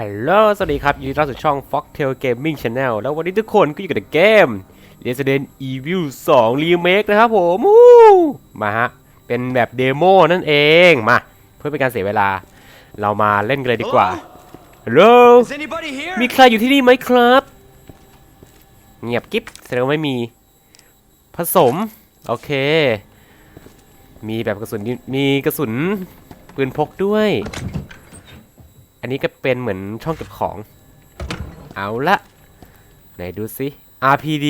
ฮัลโหล สวัสดีครับ ยินดีต้อนรับสู่ช่อง Foxtail Gaming Channel แล้ววันนี้ทุกคนก็อยู่กับเกม Resident Evil 2 Remake นะครับผมอู้มาฮะ เป็นแบบเดโมนั่นเอง มา เพื่อเป็นการเสียเวลา เรามาเล่นกันเลยดีกว่าฮัลโหล Is anybody here? มีใครอยู่ที่นี่ไหมครับ เงียบกิ๊บแสดงว่าไม่มี ผสม โอเค มีแบบกระสุนยิมีกระสุนปืนพกด้วย อันนี้ก็เป็นเหมือนช่องเก็บของ เอาละไหนดูสิ RPD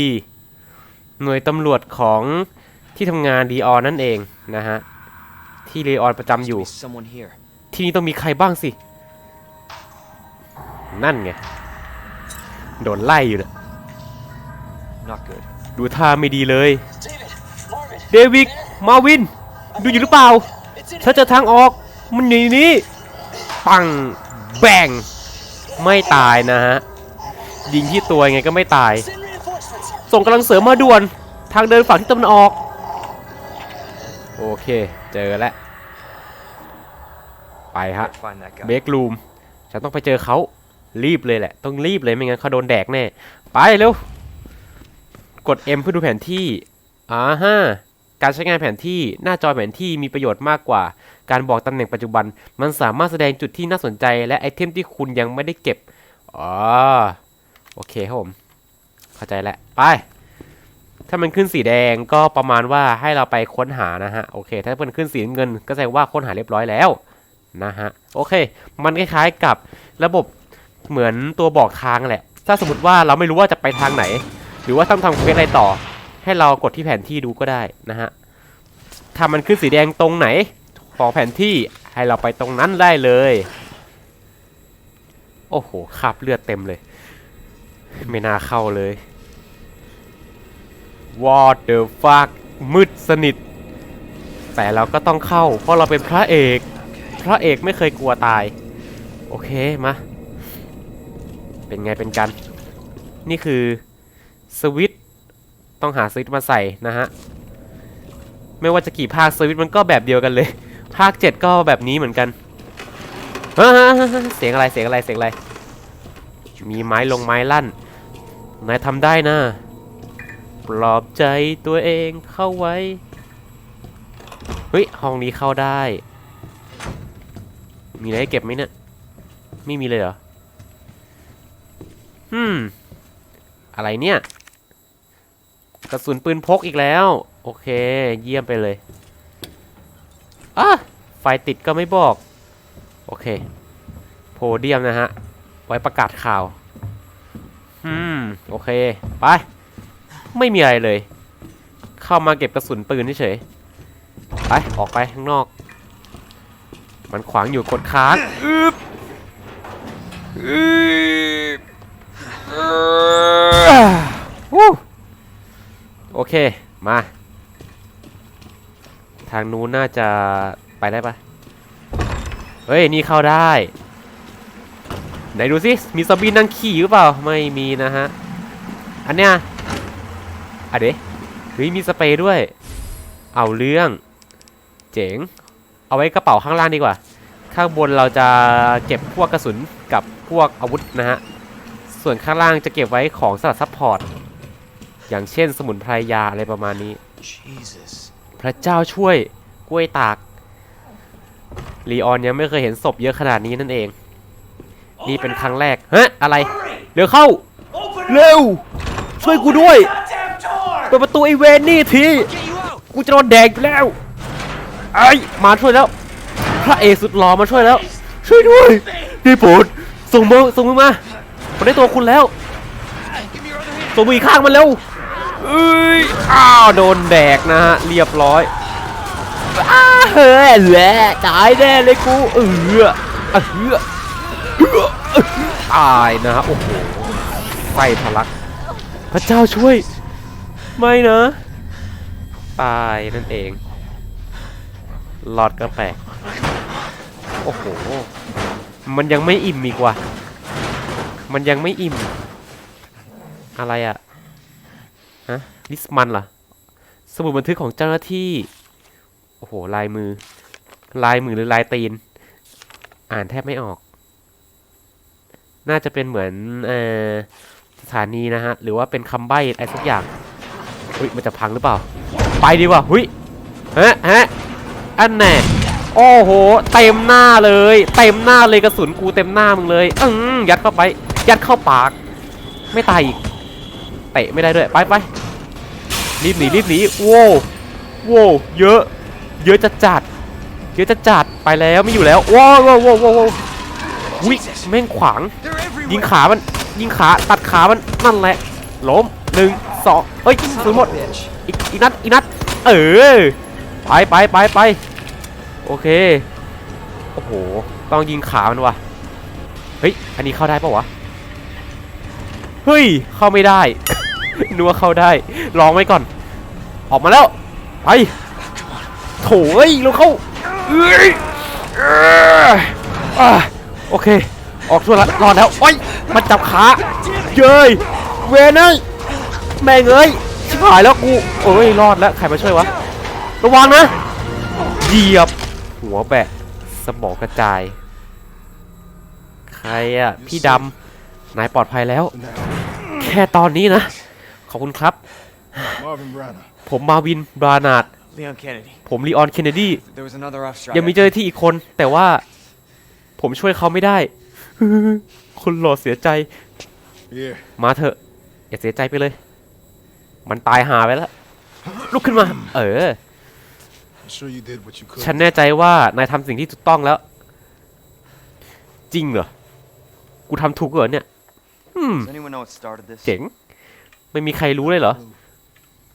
หน่วยตำรวจของที่ทำงานดีออนนั่นเองนะฮะ ที่เลออนประจำอยู่ Be someone here. ที่นี่ต้องมีใครบ้างสิ นั่นไง โดนไล่อยู่นะ Not good. ดูท่าไม่ดีเลย David, Marvin, เดวิด มาวิน ดูอยู่หรือเปล่า it's in ถ้าเจอทางออก มันหนีนี้ ปัง แบ่งไม่ตายนะฮะ ยิงที่ตัวยังไงก็ไม่ตาย ส่งกำลังเสริมมาด่วน ทางเดินฝั่งที่ตะวันออก โอเค เจอแล้ว ไปฮะ เบรกรูม ฉันต้องไปเจอเขา รีบเลยแหละ ต้องรีบเลยไม่งั้นเขาโดนแดกแน่ ไปเร็ว กด M เพื่อดูแผนที่อ่าฮะการใช้งานแผนที่หน้าจอแผนที่มีประโยชน์มากกว่า การบอกตำแหน่งปัจจุบัน มันสามารถแสดงจุดที่น่าสนใจ และไอเทมที่คุณยังไม่ได้เก็บอ๋อโอเคครับผม เข้าใจแล้ว ไป ถ้ามันขึ้นสีแดงก็ประมาณว่าให้เราไปค้นหานะฮะ โอเค ถ้ามันขึ้นสีเงิน ก็แสดงว่าค้นหาเรียบร้อยแล้วนะฮะ โอเค มันคล้ายๆกับระบบเหมือนตัวบอกทางแหละ ถ้าสมมติว่าเราไม่รู้ว่าจะไปทางไหน หรือว่าต้องทำเควสอะไรต่อ ให้เรากดที่แผนที่ดูก็ได้นะฮะ ถ้ามันขึ้นสีแดงตรงไหน ของแผนที่ให้เราไปตรงนั้นได้เลย โอ้โหคราบเลือดเต็มเลย ไม่น่าเข้าเลย What the fuck มืดสนิท แต่เราก็ต้องเข้า เพราะเราเป็นพระเอก พระเอกไม่เคยกลัวตาย โอเค มา เป็นไงเป็นกัน นี่คือสวิตต้องหาสวิตมาใส่นะฮะ ไม่ว่าจะกี่ภาคสวิตมันก็แบบเดียวกันเลย ภาค 7 ก็แบบนี้เหมือนกันเสียงอะไรเสียงอะไรเสียงอะไร มีไม้ลงไม้ลั่น นายทำได้นะ ปลอบใจตัวเองเข้าไว้ เฮ้ย ห้องนี้เข้าได้ มีอะไรให้เก็บไหมเนี่ย ไม่มีเลยเหรออืมอะไรเนี่ย กระสุนปืนพกอีกแล้ว โอเค เยี่ยมไปเลย อะไฟติดก็ไม่บอก โอเค โพเดียมนะฮะ ไว้ประกาศข่าว อืม โอเค ไป ไม่มีอะไรเลย เข้ามาเก็บกระสุนปืนเฉยๆไป ออกไปข้างนอก มันขวางอยู่กดค้างอึบอึบวู้โอเค มา ทางนู้นน่าจะไปได้ปะเฮ้ย นี่เข้าได้ ไหนดูสิ มีซอมบี้นั่งขี่หรือเปล่า ไม่มีนะฮะ อันเนี้ยอะเดะเฮ้ยมีสเปรย์ด้วย เอาเรื่อง เจ๋ง เอาไว้กระเป๋าข้างล่างดีกว่า ข้างบนเราจะเก็บพวกกระสุนกับพวกอาวุธนะฮะ ส่วนข้างล่างจะเก็บไว้ของสำหรับซัพพอร์ต อย่างเช่นสมุนไพรยาอะไรประมาณนี้ Jesus. พระเจ้าช่วยกล้วยตากลีออนยังไม่เคยเห็นศพเยอะขนาดนี้นั่นเอง นี่เป็นครั้งแรกเฮ้ยอะไร เร็วเข้า เร็ว ช่วยกูด้วยเปิดประตูไอเวนนี่ที Get you out! กูจะโดนแดกอยู่แล้วไอ้ยมาช่วยแล้ว พระเอกสุดหล่อมาช่วยแล้ว ช่วยด้วยนี่โปรดส่งมือส่งมือมาผมได้ตัวคุณแล้ว Give me your other hand. ส่งมืออีกข้างมันเร็ว เอ้ยอ้าวโดนแดกนะฮะเรียบร้อยอ้าเฮ้ยแหละตายแน่เลยกูเออเออเออเอตายนะฮะโอ้โหไฟทะลัก พระเจ้าช่วย ไม่นะตายนั่นเองหลอดก็แปลกโอ้โห มันยังไม่อิ่มอีกว่ะ มันยังไม่อิ่ม อะไรอะ ฮะลิสมันเหรอสมุดบันทึกของเจ้าหน้าที่ โอ้โห ลายมือ ลายมือหรือลายตีน อ่านแทบไม่ออก น่าจะเป็นเหมือนเอ่อสถานีนะฮะ หรือว่าเป็นคำใบ้อะไรสักอย่างอุ้ยมันจะพังหรือเปล่า ไปดีกว่าหุยฮะฮะอันแน่โอ้โห เต็มหน้าเลย เต็มหน้าเลยกระสุนกูเต็มหน้ามึงเลย อืมยัดเข้าไป ยัดเข้าปาก ไม่ตายอีก เตะไม่ได้ด้วยไปไปรีบหนีรีบหนีโว้โว้เยอะ เยอะจัดจัดเยอะจัดจัดไปแล้วไม่อยู่แล้วว้าวว้าวว้าวว้าววิแม่งขวาง ยิงขามันยิงขาตัดขามันนั่นแหละล้มหนึ่งสองเอ้ยสุดหมดอีกอีกนัดอีกนัดเออไปไปไปไปโอเคโอ้โหต้องยิงขามันวะเฮ้ยอันนี้เข้าได้ปะวะเฮ้ยเข้าไม่ได้ นัวเข้าได้ลองไว้ก่อน ออกมาแล้ว ไปโถเอ้ยเราเข้าเอ้ยโอเค ออกช่วยละรอดแล้วโอ้ยมันจับขาเย้ยเวนเอ้ยแม่งเอ้ยชิบหายแล้วกูโอ้ยรอดแล้วใครมาช่วยวะระวังนะเหยียบ หัวแบะสมองกระจาย ใครอะพี่ดำนายปลอดภัยแล้ว แค่ตอนนี้นะ ขอบคุณครับ Marvin Branner. ผมมาวินบรานาด Leon Kennedy. ผมลีออนเคนเนดี There was another off strike. ยังมีเจ้าหน้าที่อีกคน แต่ว่า ผมช่วยเขาไม่ได้คนหล่อเสียใจ Yeah. มาเถอะ อย่าเสียใจไปเลย มันตายหาไปแล้ว ลุกขึ้นมา เออ I'm sure you did what you could. ฉันแน่ใจว่านายทำสิ่งที่ถูกต้องแล้ว จริงเหรอ กูทำถูกเหรอเนี่ยอืม Does anyone know what started this? เจ๋ง ไม่มีใครรู้เลยเหรอ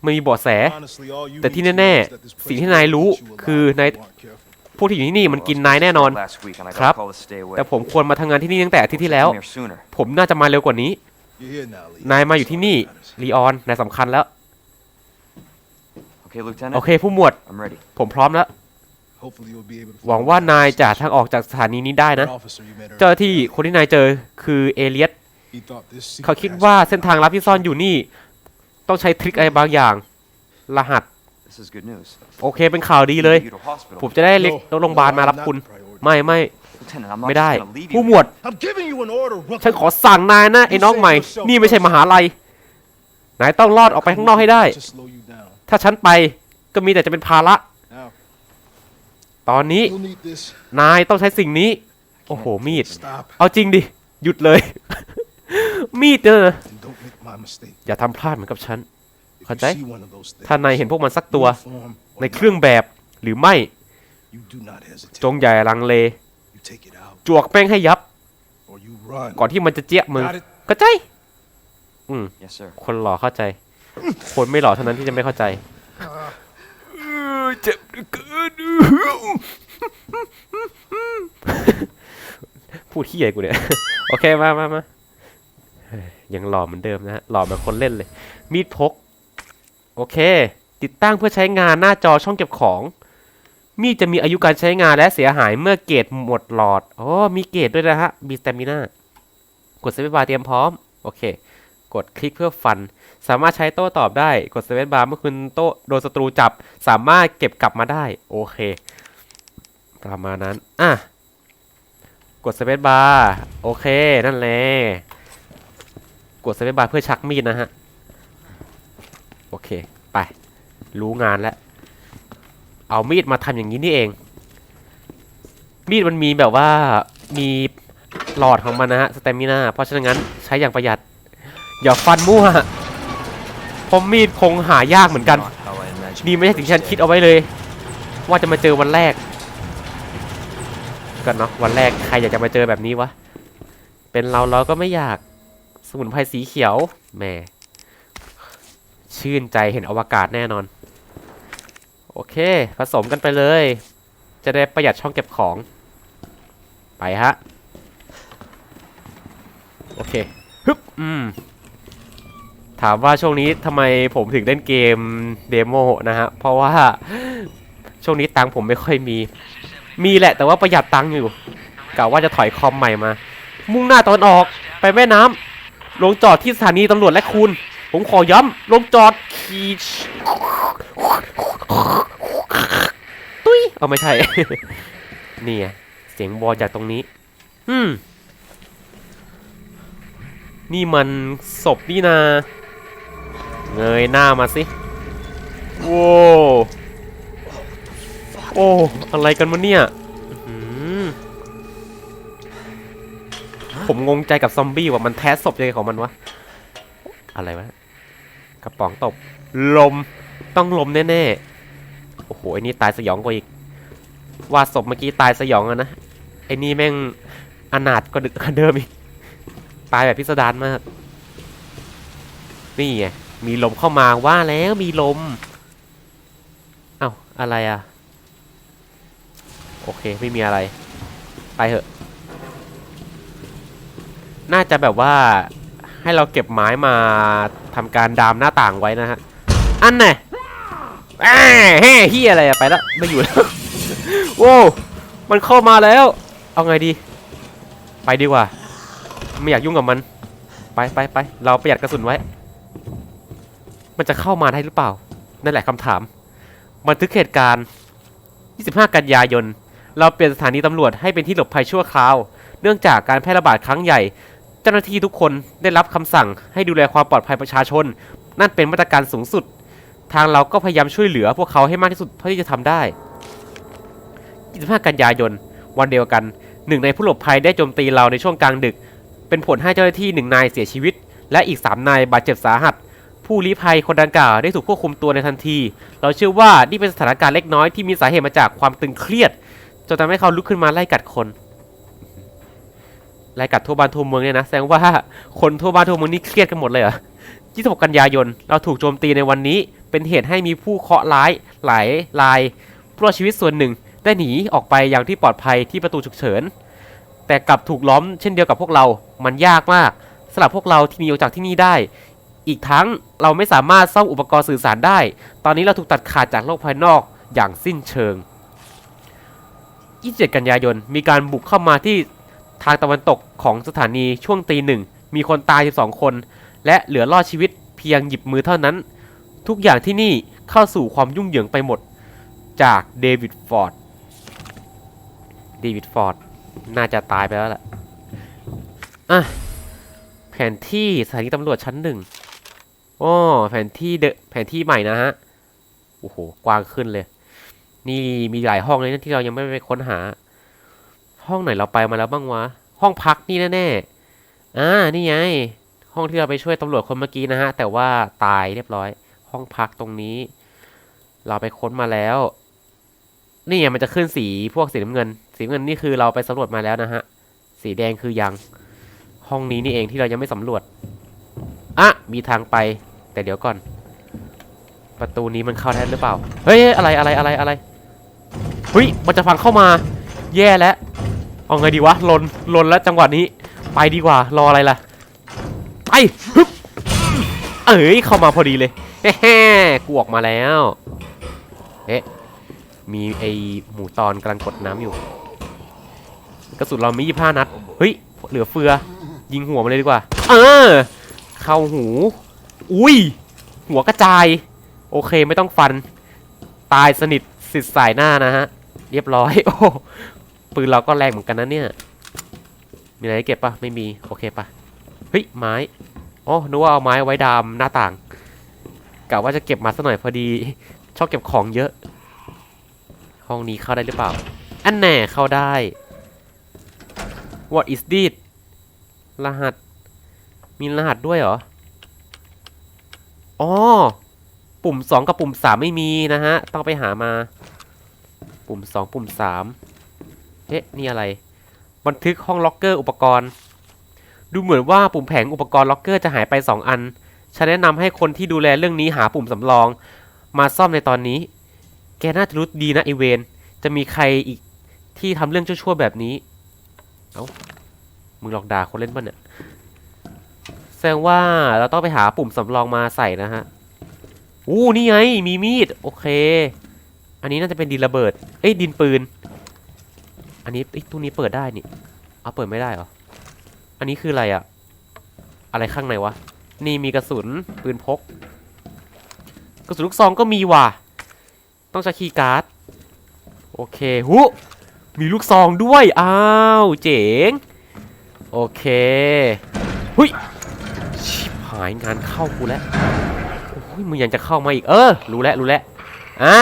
ไม่มีเบาะแส Honestly, all you แต่ที่ need to แน่ know is that this ๆสิ่ง place ที่นายรู้ won't let you คือ alive นาย if you aren't careful. พวกที่อยู่ที่นี่มันกินนายแน่นอน Last week and I got ครับ a call to stay away. แต่ผมควรมาทำงานที่นี่ตั้งแต่อาทิตย์ที่แล้ว Came here sooner. ผมน่าจะมาเร็วกว่านี้ You're here now, Lee. นายมาอยู่ที่นี่ลีออนนายสำคัญแล้ว Okay, Lieutenant. โอเคผู้หมวด I'm ready. ผมพร้อมแล้ว Hopefully you'll be able to หวังว่านายจะทางออกจากสถานีนี้ได้นะ That officer you met เจ้าห earlier. น้าที่คนที่นายเจอคือเอเลียส He thought this secret เขาคิด passage ว่าเส้นทางลับที่ซ่อนอยู่นี่ ต้องใช้ทริคอะไรบางอย่าง รหัส This is good news. โอเคเป็นข่าวดีเลย Take you to hospital. ผมจะได้เล็กรถโรงพยาบาลมารับคุณ ไม่ไม่ Lieutenant, I'm not ไม่ just ได้ gonna leave you. ผู้หมวด I'm giving you an order, rookie. ฉันขอสั่งนายนะไอ้น้องใหม่ นี่ไม่ใช่มหาลัย นายต้องรอดออกไปข้างนอกให้ได้ Just slow you down. ถ้าฉันไปก็มีแต่จะเป็นภาระ Now, ตอนนี้ you'll need this. นายต้องใช้สิ่งนี้ โอ้โหมีด Stop เอาจริงดิ หยุดเลย มีดเนี่ยนะ and don't make my mistake. อย่าทำพลาดเหมือนกับฉัน If you Okay. see one of those things, ถ้านายเห็นพวกมันสักตัว uniform or ในเครื่องแบบหรือไม่ you do not hesitate. จงอย่าลังเล You take it out จวกแป้งให้ยับ or you run. ก่อนที่มันจะเจี๊ยบมึง Got it? เข้าใจ Yes, sir. คนหล่อเข้าใจ คนไม่หล่อเท่านั้นที่จะไม่เข้าใจเจ็บเหลือเกินพูดที่ใหญ่กูเนี่ย โอเค มามามาเฮ้ ยังหล่อเหมือนเดิมนะฮะหล่อเหมือนคนเล่นเลย มีดพก โอเค ติดตั้งเพื่อใช้งานหน้าจอช่องเก็บของ มีดจะมีอายุการใช้งานและเสียหายเมื่อเกรดหมดหลอดอ๋อมีเกรดด้วยนะฮะมีสเตมิน่ากดเซฟบาร์เตรียมพร้อมโอเค กดคลิกเพื่อฟัน สามารถใช้โต้ตอบได้ กดเซเว่นบาร์เมื่อคุณโต้โดนศัตรูจับ สามารถเก็บกลับมาได้ โอเค ประมาณนั้น อะ กดเซเว่นบาร์ โอเค นั่นแหละ กดเซเว่นบาร์เพื่อชักมีดนะฮะ โอเค ไป รู้งานแล้ว เอามีดมาทำอย่างนี้นี่เอง มีดมันมีแบบว่ามีหลอดของมันนะฮะสเตมิน่าเพราะฉะนั้นใช้อย่างประหยัด อย่าฟันมั่วเพราะมีดคงหายากเหมือนกัน นี่ไม่ใช่สิ่งที่ฉันคิดเอาไว้เลย ว่าจะมาเจอวันแรกกันเนาะวันแรกใครอยากจะมาเจอแบบนี้วะ เป็นเราเราก็ไม่อยาก สมุนไพรสีเขียวแหมชื่นใจเห็นอวกาศแน่นอน โอเค ผสมกันไปเลย จะได้ประหยัดช่องเก็บของ ไปฮะ โอเคฮึบอืมถามว่าช่วงนี้ทำไมผมถึงเล่นเกมเดโมนะฮะ เพราะว่าช่วงนี้ตังค์ผมไม่ค่อยมี มีแหละแต่ว่าประหยัดตังค์อยู่กะว่าจะถอยคอมใหม่มา มุ่งหน้าตะวันออกไปแม่น้ำ ลงจอดที่สถานีตำรวจและคุณ ผมขอย้ำลงจอดขีดตุ้ยเอาไม่ใช่ นี่ไงเสียงบอจากตรงนี้ อืม นี่มันศพนี่นา เงยหน้ามาสิโว้โอ้ อะไรกันวะเนี่ย ผมงงใจกับซอมบี้ว่ามันแท้ศพยังไงของมันวะ อะไรวะ กระป๋องตบ ลม ต้องลมแน่ๆ โอ้โหไอ้นี่ตายสยองกว่าอีก ว่าศพเมื่อกี้ตายสยองอะนะ ไอ้นี่แม่งอนาถก็ดึกกว่าเดิมอีก ตายแบบพิสดารมาก นี่ไง มีลมเข้ามาว่าแล้วมีลม เอ้า อะไรอะโอเค ไม่มีอะไร ไปเถอะ น่าจะแบบว่าให้เราเก็บไม้มาทำการดามหน้าต่างไว้นะฮะ อันไหนแอ่แฮ่เฮียอะไรอะไปแล้วไม่อยู่แล้ว โว้วมันเข้ามาแล้ว เอาไงดี ไปดีกว่า ไม่อยากยุ่งกับมัน ไปไปไปเราประหยัดกระสุนไว้ มันจะเข้ามาได้หรือเปล่า นั่นแหละคำถาม บันทึกเหตุการณ์ 25 กันยายน เราเปลี่ยนสถานีตำรวจให้เป็นที่หลบภัยชั่วคราว เนื่องจากการแพร่ระบาดครั้งใหญ่ เจ้าหน้าที่ทุกคนได้รับคำสั่งให้ดูแลความปลอดภัยประชาชน นั่นเป็นมาตรการสูงสุด ทางเราก็พยายามช่วยเหลือพวกเขาให้มากที่สุดเท่าที่จะทำได้ 25 กันยายน วันเดียวกัน หนึ่งในผู้หลบภัยได้โจมตีเราในช่วงกลางดึก เป็นผลให้เจ้าหน้าที่หนึ่งนายเสียชีวิต และอีก 3 นายบาดเจ็บสาหัส ผู้ลี้ภัยคนดังกล่าวได้ถูกควบคุมตัวในทันที เราเชื่อว่านี่เป็นสถานการณ์เล็กน้อยที่มีสาเหตุมาจากความตึงเครียดจนทำให้เขาลุกขึ้นมาไล่กัดคน ไล่กัดทั่วบ้านทั่วเมืองเนี่ยนะ แสดงว่าคนทั่วบ้านทั่วเมืองนี่เครียดกันหมดเลยเหรอ26กันยายน เราถูกโจมตีในวันนี้ เป็นเหตุให้มีผู้เคราะห์ร้ายหลายรายผู้รอดชีวิตส่วนหนึ่ง ได้หนีออกไปอย่างที่ปลอดภัยที่ประตูฉุกเฉิน แต่กลับถูกล้อมเช่นเดียวกับพวกเรา มันยากมากสำหรับพวกเราที่หนีออกจากที่นี่ได้ อีกทั้งเราไม่สามารถซ่อมอุปกรณ์สื่อสารได้ ตอนนี้เราถูกตัดขาดจากโลกภายนอกอย่างสิ้นเชิง 27 กันยายน มีการบุกเข้ามาที่ ทางตะวันตกของสถานีช่วงตีหนึ่ง มีคนตาย 12 คน และเหลือรอดชีวิตเพียงหยิบมือเท่านั้น ทุกอย่างที่นี่เข้าสู่ความยุ่งเหยิงไปหมด จากเดวิดฟอร์ด เดวิดฟอร์ด น่าจะตายไปแล้วแหละอะแผนที่สถานีตำรวจชั้นหนึ่งโอ้แผนที่เดอแผนที่ใหม่นะฮะ โอ้โห กว้างขึ้นเลย นี่มีหลายห้องเลยนะที่เรายังไม่ไปค้นหา ห้องไหนเราไปมาแล้วบ้างวะ ห้องพักนี่แน่ๆอ่านี่ไง ห้องที่เราไปช่วยตำรวจคนเมื่อกี้นะฮะ แต่ว่าตายเรียบร้อย ห้องพักตรงนี้ เราไปค้นมาแล้ว นี่ไงมันจะขึ้นสีพวกสีน้ำเงิน สีเงินนี่คือเราไปสำรวจมาแล้วนะฮะ สีแดงคือยัง ห้องนี้นี่เองที่เรายังไม่สำรวจอะมีทางไป แต่เดี๋ยวก่อน ประตูนี้มันเข้าได้หรือเปล่า เฮ้ยอะไรอะไรอะไรอะไรเฮ้ยมันจะฟังเข้ามา แย่แล้ว เอาไงดีวะลนลนแล้วจังหวะนี้ ไปดีกว่ารออะไรล่ะไปฮึบเอ้ยเข้ามาพอดีเลยแฮ่ๆกูออกมาแล้วเอ๊ะมีไอหมูตอนกำลังกดน้ำอยู่ กระสุนเรามียี่ห้านัดเฮ้ยเหลือเฟือ ยิงหัวมันเลยดีกว่า เออ เข้าหู อุ้ย หัวกระจาย โอเคไม่ต้องฟัน ตายสนิทสิทธิ์สายหน้านะฮะ เรียบร้อย โอ้ ปืนเราก็แรงเหมือนกันนะเนี่ย มีอะไรเก็บปะไม่มี โอเคปะเฮ้ย ไม้อ๋อนึกว่าเอาไม้ไว้ดามหน้าต่างกะว่าจะเก็บมาสักหน่อยพอดี ชอบเก็บของเยอะ ห้องนี้เข้าได้หรือเปล่า อันแน่เข้าได้ What is this รหัส มีรหัสด้วยเหรอ อ๋อ ปุ่ม 2 กับปุ่ม 3 ไม่มีนะฮะ ต้องไปหามา ปุ่ม 2 ปุ่ม 3 เอ๊ะ นี่อะไร บันทึกห้องล็อกเกอร์อุปกรณ์ ดูเหมือนว่าปุ่มแผงอุปกรณ์ล็อกเกอร์จะหายไป 2 อัน ฉันแนะนำให้คนที่ดูแลเรื่องนี้หาปุ่มสำรอง มาซ่อมในตอนนี้ แกน่าจะรู้ดีนะไอเวน จะมีใครอีกที่ทำเรื่องชั่วๆแบบนี้ เอ้า มึงหลอกด่าคนเล่นป่ะเนี่ย แสดงว่าเราต้องไปหาปุ่มสำรองมาใส่นะฮะอู้นี่ไง มีมีด โอเค อันนี้น่าจะเป็นดินระเบิด เอ้ย ดินปืน อันนี้ไอ้ตู้นี้เปิดได้นี่เอาเปิดไม่ได้เหรอ อันนี้คืออะไรอะอะไรข้างในวะ นี่มีกระสุนปืนพก กระสุนลูกซองก็มีว่ะ ต้องใช้คีย์การ์ด โอเคหูมีลูกซองด้วย อ้าว เจ๋ง โอเคหุยหายงานเข้ากูแล้วโอ้ยมึงยังจะเข้ามาอีก เออ รู้แล้ว รู้แล้ว อ่า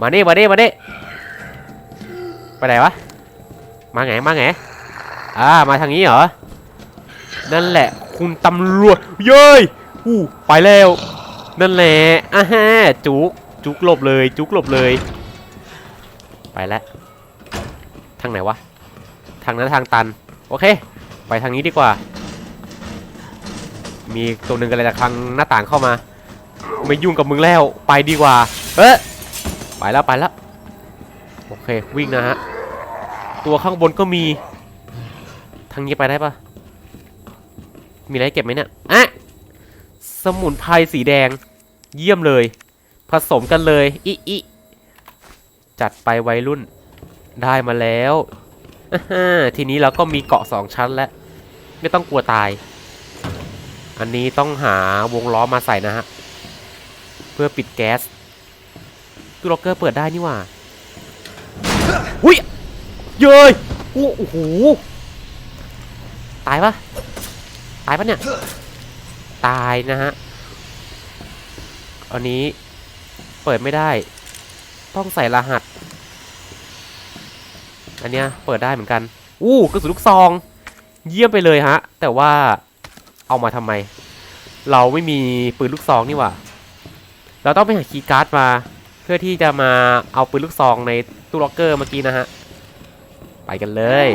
มาเน่มาเน่มาเน่ไปไหนวะ มาไงมาไงอ่ามาทางนี้เหรอ นั่นแหละ คุณตำรวจเย้ยอู้ไปแล้ว นั่นแหละอ่าฮะจุกจุกหลบเลยจุกหลบเลย ไปแล้วทางไหนวะทางนั้นทางตัน โอเค ไปทางนี้ดีกว่า มีตัวหนึ่งกันเลยจากทางหน้าต่างเข้ามา ไม่ยุ่งกับมึงแล้ว ไปดีกว่า เอ๊ะไปแล้วไปแล้ว โอเค วิ่งนะฮะ ตัวข้างบนก็มี ทางนี้ไปได้ปะมีอะไรเก็บไหมเนี่ยอะสมุนไพรสีแดง เยี่ยมเลย ผสมกันเลยอิอิจัดไปวัยรุ่น ได้มาแล้วทีนี้เราก็มีเกาะสองชั้นแล้ว ไม่ต้องกลัวตาย อันนี้ต้องหาวงล้อมาใส่นะฮะ เพื่อปิดแก๊สตู้ล็อกเกอร์เปิดได้นี่ว่าอุ้ย เย้ยโอ้โอ้โห ตายปะตายปะเนี่ย ตายนะฮะ อันนี้เปิดไม่ได้ ต้องใส่รหัส อันเนี้ยเปิดได้เหมือนกัน อู้กระสุนลูกซอง เยี่ยมไปเลยฮะ แต่ว่าเอามาทำไม เราไม่มีปืนลูกซองนี่หว่า เราต้องไปหาคีย์การ์ดมา เพื่อที่จะมาเอาปืนลูกซองในตู้ล็อกเกอร์เมื่อกี้นะฮะ ไปกันเลย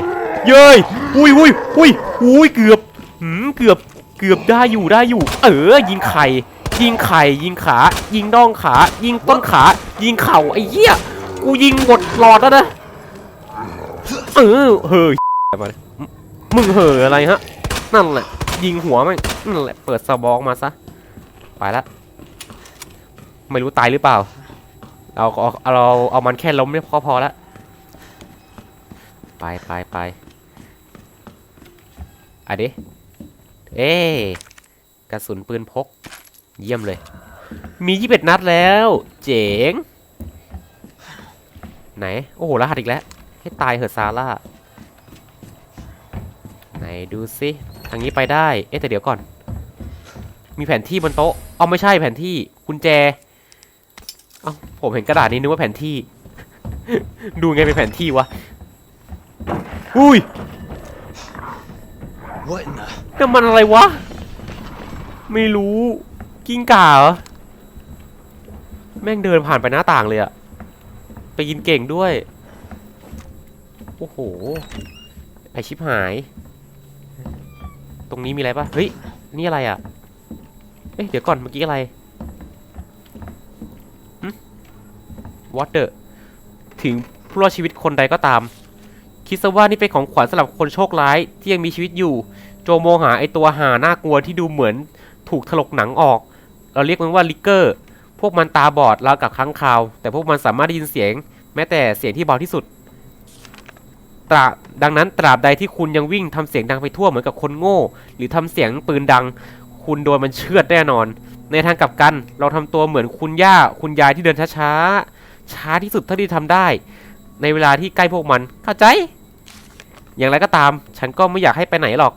เย้ยอุ้ยอุ้ยอุ้ยอุ้ยเกือบหืมเกือบเกือบได้อยู่ได้อยู่ เออ ยิงไข่ ยิงไข่ ยิงขา ยิงน่องขา ยิงต้นขา ยิงเข่าไอ้เหี้ยกูยิงหมดหลอดแล้วนะเออเฮ้ยมาเลยมึงเห่ออะไรฮะ นั่นแหละ ยิงหัวแม่งนั่นแหละ เปิดสบองมาซะ ไปละ ไม่รู้ตายหรือเปล่า เราเอาเอาเราเอามันแค่ล้มเนี่ยพอพอละ ไปไปไปอะดิเอ๊ะกระสุนปืนพก เยี่ยมเลย มียี่สิบนัดแล้ว เจ๋ง ไหน โอ้โหรหัสอีกแล้ว ให้ตายเหอะซาร่า ไหนดูสิทางนี้ไปได้ เอ๊ะแต่เดี๋ยวก่อน มีแผนที่บนโต๊ะเอาไม่ใช่แผนที่กุญแจ เอ้าผมเห็นกระดาษนี้นึกว่าแผนที่ ดูไงเป็นแผนที่วะ อุ้ย What in the? นั่นมันอะไรวะ ไม่รู้กิ้งก่าเหรอแม่งเดินผ่านไปหน้าต่างเลยอะไปกินเก่งด้วย โอ้โห ไอชิบหาย ตรงนี้มีอะไรปะเฮ้ย นี่อะไรอะเอ๊ะ เดี๋ยวก่อน เมื่อกี้อะไรวอเตอร์ ถึงผู้รอดชีวิตคนใดก็ตาม คิดซะว่านี่เป็นของขวัญสำหรับคนโชคร้ายที่ยังมีชีวิตอยู่ โจโมหาไอตัวหาน่ากลัวที่ดูเหมือนถูกถลกหนังออก เราเรียกมันว่าลิกเกอร์ พวกมันตาบอดราวกับค้างคาว แต่พวกมันสามารถได้ยินเสียง แม้แต่เสียงที่เบาที่สุดตราดังนั้นตราบใดที่คุณยังวิ่งทำเสียงดังไปทั่วเหมือนกับคนโง่ หรือทำเสียงปืนดัง คุณโดนมันเชือดแน่นอน ในทางกลับกัน เราทำตัวเหมือนคุณย่าคุณยายที่เดินช้าๆช้าที่สุดเท่าที่ทำได้ ในเวลาที่ใกล้พวกมันเข้าใจ อย่างไรก็ตาม ฉันก็ไม่อยากให้ไปไหนหรอก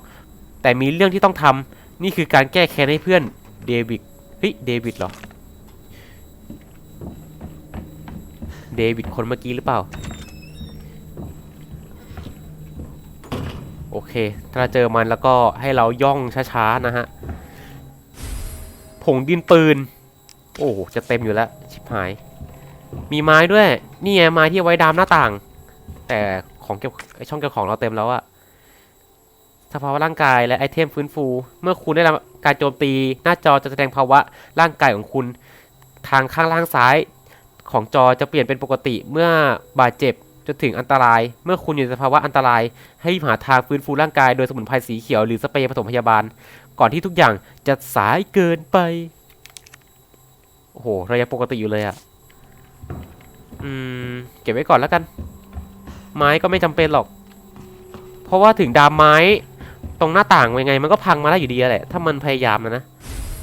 แต่มีเรื่องที่ต้องทำนี่คือการแก้แค้นให้เพื่อนเดวิดเฮ้ยเดวิดเหรอเดวิดคนเมื่อกี้หรือเปล่า โอเค ถ้าเจอมันแล้วก็ให้เราย่องช้าๆนะฮะ ผงดินปืน โอ้โหจะเต็มอยู่แล้ว ชิบหาย มีไม้ด้วย นี่ไงไม้ที่ไว้ดามหน้าต่าง แต่ ของเก็บไอช่องเก็บของเราเต็มแล้วอะสภาวะร่างกายและไอเทมฟื้นฟู เมื่อคุณได้รับการโจมตี หน้าจอจะแสดงภาวะร่างกายของคุณ ทางข้างล่างซ้ายของจอจะเปลี่ยนเป็นปกติเมื่อบาดเจ็บจนถึงอันตราย เมื่อคุณอยู่ในสภาวะอันตราย ให้หาทางฟื้นฟูร่างกายโดยสมุนไพรสีเขียวหรือสเปรย์ผสมพยาบาล ก่อนที่ทุกอย่างจะสายเกินไป โอ้โหเรายังปกติอยู่เลยอะอืม เก็บไว้ก่อนแล้วกัน ไม้ก็ไม่จำเป็นหรอก เพราะว่าถึงดามไม้ตรงหน้าต่างยังไง มันก็พังมาได้อยู่ดีแหละ ถ้ามันพยายามนะนะ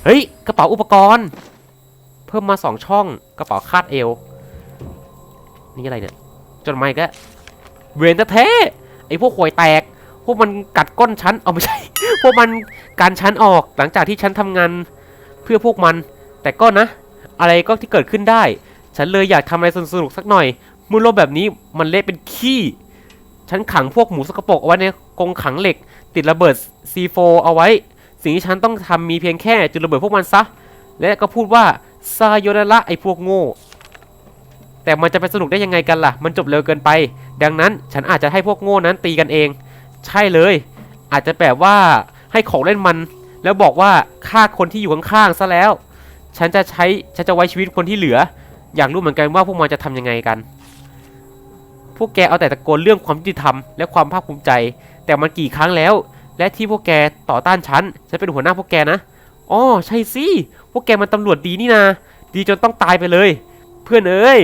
เฮ้ย กระเป๋าอุปกรณ์ เพิ่มมาสองช่อง กระเป๋าคาดเอว นี่อะไรเนี่ย จดหมายก็เวนแท้ๆไอ้พวกหวยแตก พวกมันกัดก้นฉัน เอาไม่ใช่ พวกมันการฉันออกหลังจากที่ฉันทำงานเพื่อพวกมัน แต่ก็นะ อะไรก็ที่เกิดขึ้นได้ ฉันเลยอยากทำอะไรสนุกสักหน่อย มือโลกแบบนี้มันเละเป็นขี้ฉันขังพวกหมูสกปรกเอาไว้ในกรงขังเหล็ก ติดระเบิด C4 เอาไว้ สิ่งที่ฉันต้องทำมีเพียงแค่จุดระเบิดพวกมันซะ และก็พูดว่าซาโยนาระไอพวกโง่ แต่มันจะไปสนุกได้ยังไงกันล่ะ มันจบเร็วเกินไป ดังนั้นฉันอาจจะให้พวกโง่นั้นตีกันเอง ใช่เลย อาจจะแบบว่าให้ของเล่นมัน แล้วบอกว่าฆ่าคนที่อยู่ข้างๆซะแล้ว ฉันจะใช้ฉันจะไว้ชีวิตคนที่เหลือ อยากรู้เหมือนกันว่าพวกมันจะทำยังไงกัน พวกแกเอาแต่ตะโกนเรื่องความยุติธรรมและความภาคภูมิใจ แต่มันกี่ครั้งแล้ว และที่พวกแกต่อต้านฉันฉันเป็นหัวหน้าพวกแกนะอ๋อใช่สิพวกแกมันตำรวจดีนี่นาดีจนต้องตายไปเลย เพื่อนเอ้ย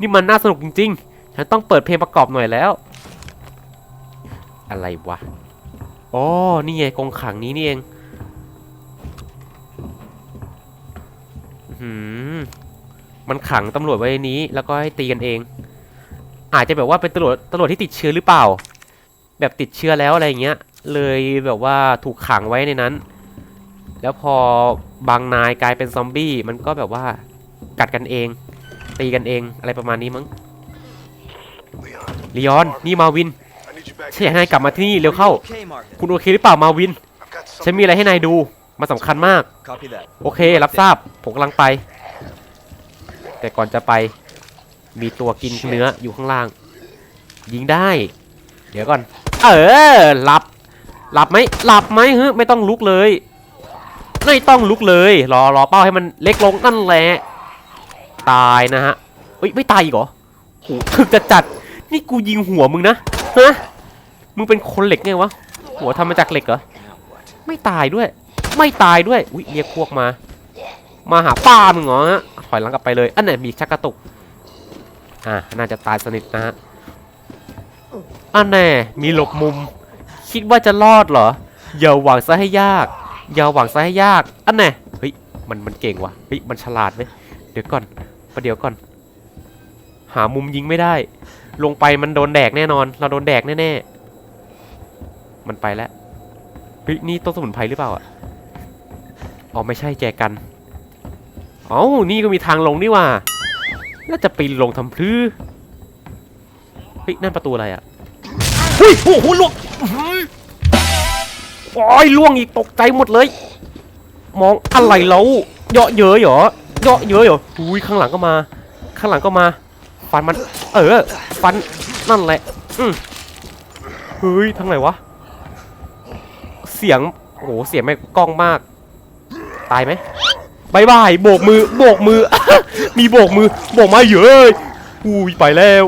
นี่มันน่าสนุกจริง ๆ ฉันต้องเปิดเพลงประกอบหน่อยแล้ว อะไรวะอ๋อนี่ไงกรงขังนี้นี่เองหืมมันขังตำรวจไว้ในนี้ แล้วก็ให้ตีกันเอง อาจจะแบบว่าเป็นตำรวจตำรวจที่ติดเชื้อหรือเปล่า แบบติดเชื้อแล้วอะไรอย่างเงี้ย เลยแบบว่าถูกขังไว้ในนั้น แล้วพอบางนายกลายเป็นซอมบี้มันก็แบบว่ากัดกันเอง ตีกันเองอะไรประมาณนี้มั้ง Leon, ลีออนนี่มาวิน I need you back. ฉันอยากให้นายกลับมาที่นี่เร็วเข้า Okay, Marcus. คุณโอเคหรือเปล่ามาวิน I've got ฉัน something. มีอะไรให้นายดู มาสำคัญมาก Copy that. โอเค รับทราบ ผมกำลังไป แต่ก่อนจะไป มีตัวกินเนื้ออยู่ข้างล่าง ยิงได้ เดี๋ยวก่อน เออหลับ หลับไหมหลับไหมฮึไม่ต้องลุกเลย ไม่ต้องลุกเลย รอรอเป้าให้มันเล็กลงนั่นแหละ ตายนะฮะเฮ้ยไม่ตายอีกเหรอโหถึกจะจัด นี่กูยิงหัวมึงนะ ฮะ มึงเป็นคนเหล็กไงวะ หัวทำมาจากเหล็กเหรอ Now what? ไม่ตายด้วย ไม่ตายด้วย อุ้ยเรียกพวกมา มาหาป้ามึงเหรอฮะ ถอยหลังกลับไปเลย อันไหนมีชักกระตุก อ่าน่าจะตายสนิทนะฮะอันแน่มีหลบมุม คิดว่าจะรอดเหรอ อย่าหวังซะให้ยาก อย่าหวังซะให้ยากอันแน่เฮ้ยมันมันเก่งว่ะเฮ้ยมันฉลาดไหมเดี๋ยวก่อนประเดี๋ยวก่อน หามุมยิงไม่ได้ ลงไปมันโดนแดกแน่นอน เราโดนแดกแน่ๆมันไปแล้วเฮ้ยนี่ต้นสมุนไพรหรือเปล่าอะอ๋อไม่ใช่แจกันเอ้านี่ก็มีทางลงนี่ว่า แล้วจะปีนลงทำพลื้อเฮ้ยนั่นประตูอะไรอะเฮ้ยโอ้โหล่วงอื้อหือโอ้ยล่วงอีกตกใจหมดเลย มองอะไรแล้วเยาะเย้ยเหรอเยาะเย้ยเหรออุ้ยข้างหลังก็มา ข้างหลังก็มา ฟันมัน เออ ฟันนั่นแหละอืมเฮ้ยทางไหนวะ เสียงโอ้โหเสียงไม่กล้องมาก ตายไหม บายบายโบกมือโบกมือ มีโบกมือโบกมาเยอะอุ้ยไปแล้ว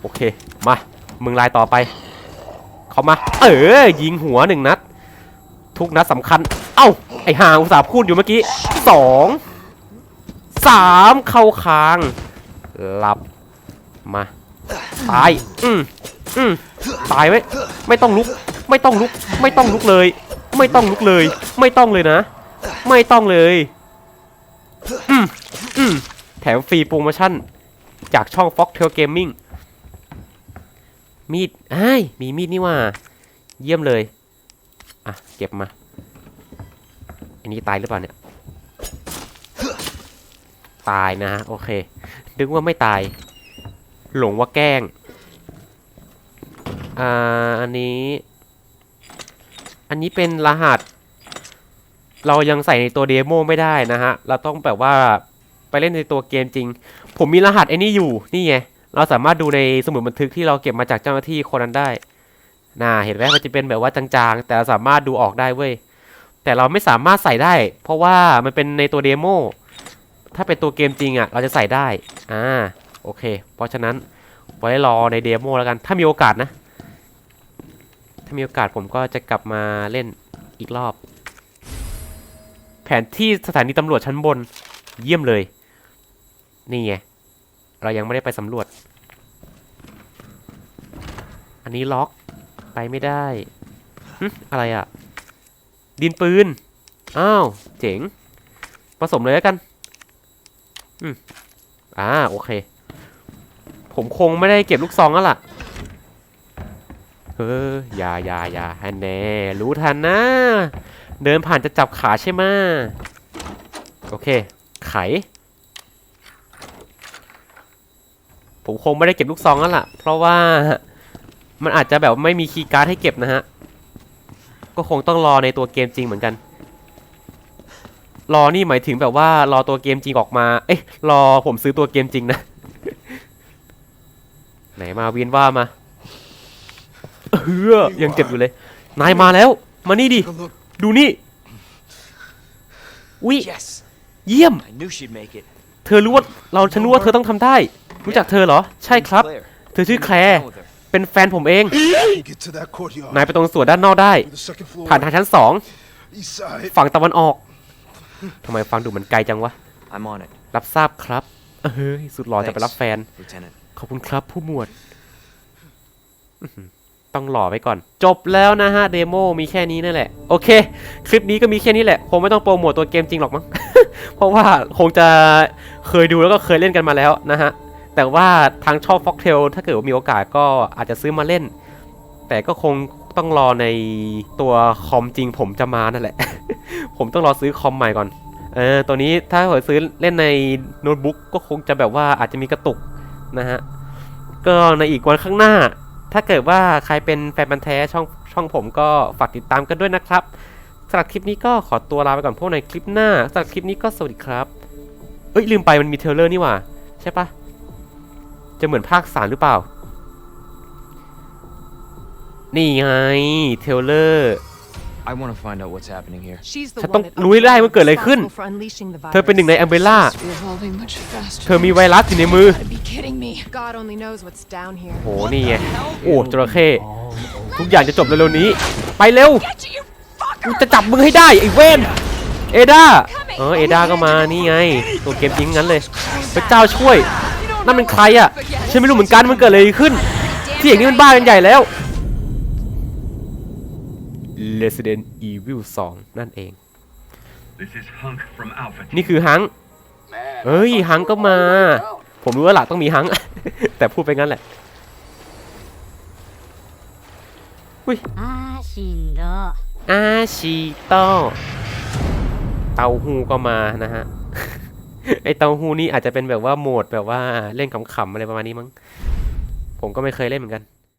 โอเค มา มึงลายต่อไป เขามา เออ ยิงหัวหนึ่งนัด ทุกนัดสำคัญ เอ้า ไอห่าอุตส่าห์พูดอยู่เมื่อกี้สองสามเข้าคาง หลับ มา ตาย อืมอืมตายไว้ไม่ต้องลุก ไม่ต้องลุก ไม่ต้องลุกเลย ไม่ต้องลุกเลย ไม่ต้องเลยนะ ไม่ต้องเลยอืมอืมแถมฟรีโปรโมชั่น จากช่อง Fox Tail Gaming มีดไอ้ยมีมีดนี่ว่า เยี่ยมเลย อะ เก็บมา อันนี้ตายหรือเปล่าเนี่ย ตายนะฮะ โอเค ดึงว่าไม่ตาย หลงว่าแกล้ง อ่า อันนี้ อันนี้เป็นรหัส เรายังใส่ในตัวเดโมไม่ได้นะฮะ เราต้องแบบว่าไปเล่นในตัวเกมจริง ผมมีรหัสไอ้นี่อยู่ นี่ไง เราสามารถดูในสมุดบันทึกที่เราเก็บมาจากเจ้าหน้าที่คนนั้นได้น่าเห็นไหมมันจะเป็นแบบว่าจางๆ แต่เราสามารถดูออกได้เว้ย แต่เราไม่สามารถใส่ได้ เพราะว่ามันเป็นในตัวเดโม ถ้าเป็นตัวเกมจริงอะ เราจะใส่ได้ อ่า โอเค เพราะฉะนั้นไว้รอในเดโมแล้วกัน ถ้ามีโอกาสนะ ถ้ามีโอกาสผมก็จะกลับมาเล่นอีกรอบ แผนที่สถานีตำรวจชั้นบน เยี่ยมเลย นี่ไง เรายังไม่ได้ไปสำรวจ อันนี้ล็อก ไปไม่ได้อะไรอะ่ะ ดินปืน อ้าว เจ๋ง ผสมเลยแล้วกัน อืมอ่า โอเค ผมคงไม่ได้เก็บลูกซองแล้วล่ะเอออย่าอย่าอย่าฮันแน่ รู้ทันนะ เดินผ่านจะจับขาใช่ไหมโอเค ไข ผมคงไม่ได้เก็บลูกซองแล้วล่ะ เพราะว่ามันอาจจะแบบไม่มีคีย์การ์ดให้เก็บนะฮะ ก็คงต้องรอในตัวเกมจริงเหมือนกัน รอนี่หมายถึงแบบว่ารอตัวเกมจริงออกมา เอ๊ะ รอผมซื้อตัวเกมจริงนะ ไหนมาวินว่ามาเออยังเจ็บอยู่เลย นายมาแล้ว มานี่ดิ ดูนี่วิ Yes. เยี่ยม I knew she'd make it. เธอรู้ว่าเราฉันรู้ว่าเธอต้องทำได้ รู้จักเธอเหรอ ใช่ครับ Claire. เธอชื่อ Came แคล down ร์ with her. เป็นแฟนผมเอง Get to that courtyard. นายไปตรงสวนด้านนอกได้ The second floor. ผ่านทางชั้นสอง East side. ฝั่งตะวันออกทำไมฟังดูเหมือนไกลจังวะ I'm on it, รับทราบครับเฮ้ยสุดหล่อจะไปรับแฟน Lieutenant. ขอบคุณครับผู้หมวดอื้อหือ ต้องหล่อไว้ก่อน จบแล้วนะฮะเดโมมีแค่นี้นั่นแหละ โอเค คลิปนี้ก็มีแค่นี้แหละ คงไม่ต้องโปรโมทตัวเกมจริงหรอกมั้ง เพราะว่าคงจะเคยดูแล้วก็เคยเล่นกันมาแล้วนะฮะ แต่ว่าทางชอง Fox t a i l ถ้าเกิดว่ามีโอกาสก็อาจจะซื้อมาเล่น แต่ก็คงต้องรอในตัวคอมจริงผมจะมานั่นแหละ ผมต้องรอซื้อคอมใหม่ก่อน เออ ตัวนี้ถ้าเกิดซื้อเล่นในโน้ตบุ๊กก็คงจะแบบว่าอาจจะมีกระตุกนะฮะ ก็ในอีกวันข้างหน้า ถ้าเกิดว่าใครเป็นแฟนบันธุ์แท้ช่องช่องผมก็ฝากติดตามกันด้วยนะครับสำหรับคลิปนี้ก็ขอตัวลาไปก่อนพวกในคลิปหน้าสำหรับคลิปนี้ก็สวัสดีครับเอ้ยลืมไปมันมีเทลเลอร์นี่หว่า ใช่ปะจะเหมือนภาคสารหรือเปล่า นี่ไงเทลเลอร์ I want to find out what's happening here. She's the ฉัน one ต้อง that รู้ให้ได้ว่าเกิดอะไรขึ้น responsible for unleashing the เธอเป็นหนึ่งใน virus. อัมเบล่า Must be evolving much faster. เธอมีไวรัสอยู่ในมือ Gotta be kidding me. God only knows what's down here. โห นี่ไง โอ้จระเข้ทุกอย่างจะจบเร็วๆนี้ ไปเร็วกูจะจับมึงให้ได้ ไอ้เวนเอดาเออ เอดาก็มา นี่ไง ตัวเกมจริงงั้นเลย พระเจ้าช่วย นั่นเป็นใครอะ ฉันไม่รู้เหมือนกันมันเกิดอะไรขึ้นที่อย่างนี้มันบ้ากันใหญ่แล้ว Resident Evil 2 นั่นเอง นี่คือฮังเฮ้ยฮังก็มา ผมรู้ว่าหลักต้องมีฮัง แต่พูดไปงั้นแหละอุ้ยอาชินโตอาชิโตเตาหูก็มานะฮะ ไอเตาหูนี่อาจจะเป็นแบบว่าโหมดแบบว่าเล่นขำๆอะไรประมาณนี้มั้ง ผมก็ไม่เคยเล่นเหมือนกัน